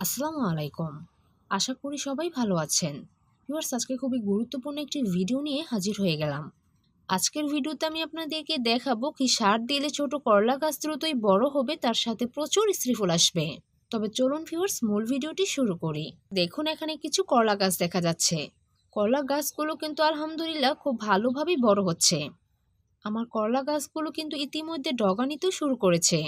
আসসালামু আলাইকুম। আশা করি সবাই ভালো আছেন। ভিউয়ার্স, আজকে খুবই গুরুত্বপূর্ণ একটি ভিডিও নিয়ে হাজির হয়ে গেলাম। আজকের ভিডিওতে আমি আপনাদেরকে দেখাবো কি সার দিলে ছোট করলা গাছ দ্রুতই বড় হবে, তার সাথে প্রচুর স্ত্রীফুল আসবে। তবে চলুন ভিউয়ার্স, মূল ভিডিওটি শুরু করি। দেখুন, এখানে কিছু করলা গাছ দেখা যাচ্ছে। করলা গাছগুলো কিন্তু আলহামদুলিল্লাহ খুব ভালোভাবেই বড় হচ্ছে। আমার করলা গাছগুলো কিন্তু ইতিমধ্যে ডগা নিতেও শুরু করেছে।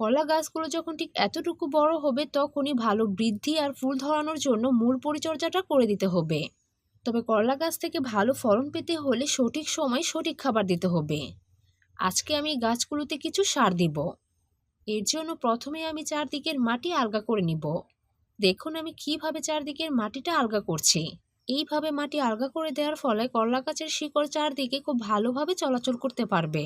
কলা গাছগুলো যখন ঠিক এতটুকু বড় হবে, তখনই ভালো বৃদ্ধি আর ফুল ধরানোর জন্য মূল পরিচর্যাটা করে দিতে হবে। তবে করলা গাছ থেকে ভালো ফলন পেতে হলে সঠিক সময় সঠিক খাবার দিতে হবে। আজকে আমি গাছগুলোতে কিছু সার দিব। এর জন্য প্রথমে আমি চারদিকের মাটি আলগা করে নিব। দেখুন আমি কীভাবে চারদিকের মাটিটা আলগা করছি। এইভাবে মাটি আলগা করে দেওয়ার ফলে করলা গাছের শিকড় চারদিকে খুব ভালোভাবে চলাচল করতে পারবে।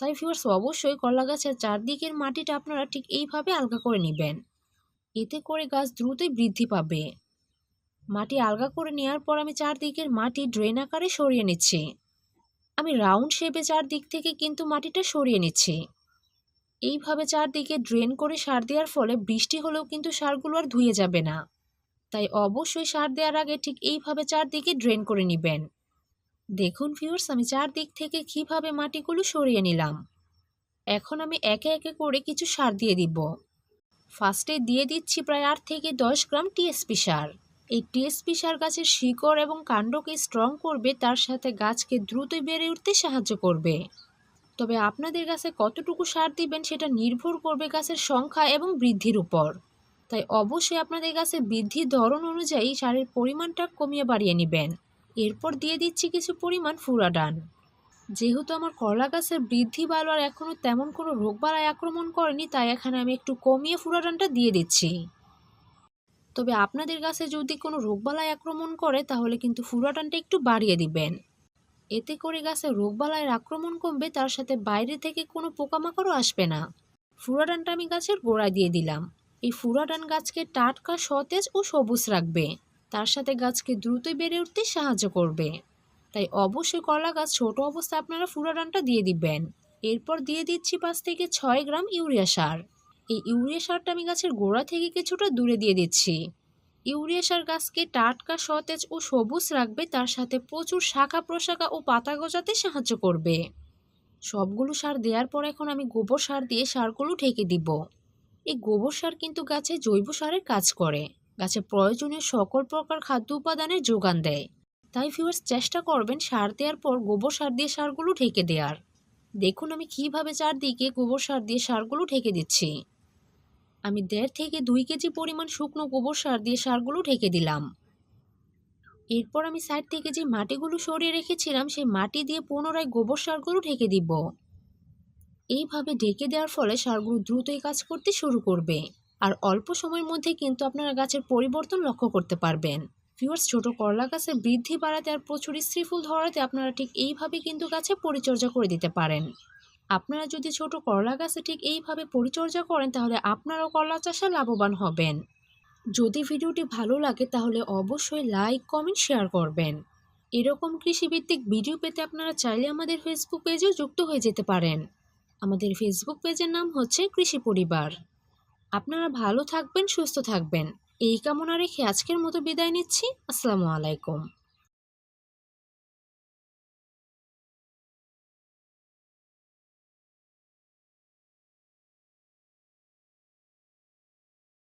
তাই ভিউয়ার্স অবশ্যই কলা গাছের চারদিকের মাটিটা আপনারা ঠিক এইভাবে আলগা করে নেবেন। এতে করে গাছ দ্রুতই বৃদ্ধি পাবে। মাটি আলগা করে নেওয়ার পর আমি চারদিকের মাটি ড্রেন আকারে সরিয়ে নিচ্ছি। আমি রাউন্ড শেপে চারদিক থেকে কিন্তু মাটিটা সরিয়ে নিচ্ছি। এইভাবে চারদিকে ড্রেন করে সার দেওয়ার ফলে বৃষ্টি হলেও কিন্তু সারগুলো আর ধুয়ে যাবে না। তাই অবশ্যই সার দেওয়ার আগে ঠিক এইভাবে চারদিকে ড্রেন করে নেবেন। দেখুন ভিউয়ার্স আমি চারদিক থেকে কীভাবে মাটিগুলো সরিয়ে নিলাম। এখন আমি একে একে করে কিছু সার দিয়ে দিব। ফার্স্টে দিয়ে দিচ্ছি প্রায় আট থেকে দশ গ্রাম টিএসপি সার। এই টিএসপি সার গাছের শিকড় এবং কাণ্ডকে স্ট্রং করবে, তার সাথে গাছকে দ্রুতই বেড়ে উঠতে সাহায্য করবে। তবে আপনাদের গাছে কতটুকু সার দিবেন, সেটা নির্ভর করবে গাছের সংখ্যা এবং বৃদ্ধির উপর। তাই অবশ্যই আপনাদের গাছে বৃদ্ধির ধরন অনুযায়ী সারের পরিমাণটা কমিয়ে বাড়িয়ে নেবেন। এরপর দিয়ে দিচ্ছি কিছু পরিমাণ ফুরাডান যেহেতু আমার করলা গাছের বৃদ্ধি ভালো আর এখনও তেমন কোনো রোগবালাই আক্রমণ করেনি, তাই এখানে আমি একটু কমিয়ে ফুরাডানটা দিয়ে দিচ্ছি। তবে আপনাদের গাছে যদি কোনো রোগবালাই আক্রমণ করে, তাহলে কিন্তু ফুরা ফুরাডানটা একটু বাড়িয়ে দিবেন। এতে করে গাছে রোগবালাইয়ের আক্রমণ কমবে, তার সাথে বাইরে থেকে কোনো পোকামাকড়ও আসবে না। ফুরাডানটা আমি গাছের গোড়ায় দিয়ে দিলাম। এই ফুরাডান গাছকে টাটকা, সতেজ ও সবুজ রাখবে। তার সাথে গাছকে দ্রুতই বেড়ে উঠতে সাহায্য করবে। তাই অবশ্যই কলা গাছ ছোট অবস্থায় আপনারা ফুরাডানটা দিয়ে দিবেন। এরপর দিয়ে দিচ্ছি পাঁচ থেকে ছয় গ্রাম ইউরিয়া সার। এই ইউরিয়া সারটা আমি গাছের গোড়া থেকে কিছুটা দূরে দিয়ে দিচ্ছি। ইউরিয়া সার গাছকে টাটকা, সতেজ ও সবুজ রাখবে, তার সাথে প্রচুর শাখা প্রশাখা ও পাতা গজাতে সাহায্য করবে। সবগুলো সার দেওয়ার পর এখন আমি গোবর সার দিয়ে সারগুলো ঢেকে দিব। এই গোবর সার কিন্তু গাছে জৈব সারের কাজ করে। গাছে প্রয়োজনীয় সকল প্রকার খাদ্য উপাদানের যোগান দেয়। তাই ভিউয়ার্স চেষ্টা করবেন সার দেওয়ার পর গোবর সার দিয়ে সারগুলো ঢেকে দেওয়ার দেখুন আমি কীভাবে চারদিকে গোবর সার দিয়ে সারগুলো ঢেকে দিচ্ছি। আমি দেড় থেকে দুই কেজি পরিমাণ শুকনো গোবর সার দিয়ে সারগুলো ঢেকে দিলাম। এরপর আমি সাইড থেকে যে মাটিগুলো সরিয়ে রেখেছিলাম, সেই মাটি দিয়ে পুনরায় গোবর সারগুলো ঢেকে দিব। এইভাবে ঢেকে দেওয়ার ফলে সারগুলো দ্রুতই কাজ করতে শুরু করবে। আর অল্প সময়ের মধ্যে কিন্তু আপনারা গাছের পরিবর্তন লক্ষ্য করতে পারবেন। ভিউয়ার্স ছোট করলা গাছের বৃদ্ধি বাড়াতে আর প্রচুর স্ত্রীফুল ধরাতে আপনারা ঠিক এইভাবে কিন্তু গাছে পরিচর্যা করে দিতে পারেন। আপনারা যদি ছোট করলা গাছে ঠিক এইভাবে পরিচর্যা করেন, তাহলে আপনারাও করলা চাষে লাভবান হবেন। যদি ভিডিওটি ভালো লাগে, তাহলে অবশ্যই লাইক, কমেন্ট, শেয়ার করবেন। এরকম কৃষিভিত্তিক ভিডিও পেতে আপনারা চাইলে আমাদের ফেসবুক পেজেও যুক্ত হয়ে যেতে পারেন। আমাদের ফেসবুক পেজের নাম হচ্ছে কৃষি পরিবার। আপনারা ভালো থাকবেন সুস্থ থাকবেন। এই কামনা রেখে আজকের মতো বিদায় নিচ্ছি। আসসালামু আলাইকুম।